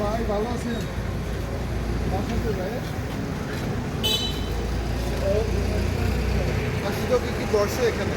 ভালো আছেন? বাসাতে ভাই। আজকে কি কি বর্ষে এখানে?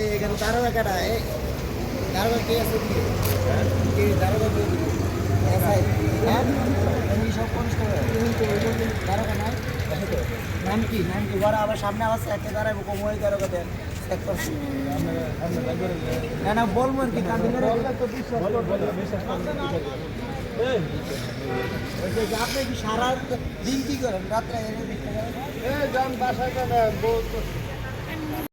এই এখানে দারোগা কাটা এই দারোগা কে আছে কি কে দারোগা কে এসআই হ্যাঁ? আমি সব কনস্ট দারোগা নাই নাম কি? নাম কি? ওরা আবার সামনে আবার একটা দাঁড়াবো কম ওই দারোগা দেন না না বলব আর কি? কাঁদি মেরে ওই যে আপনি কি সারা দিন কি করেন? রাত্রে বাসায় তো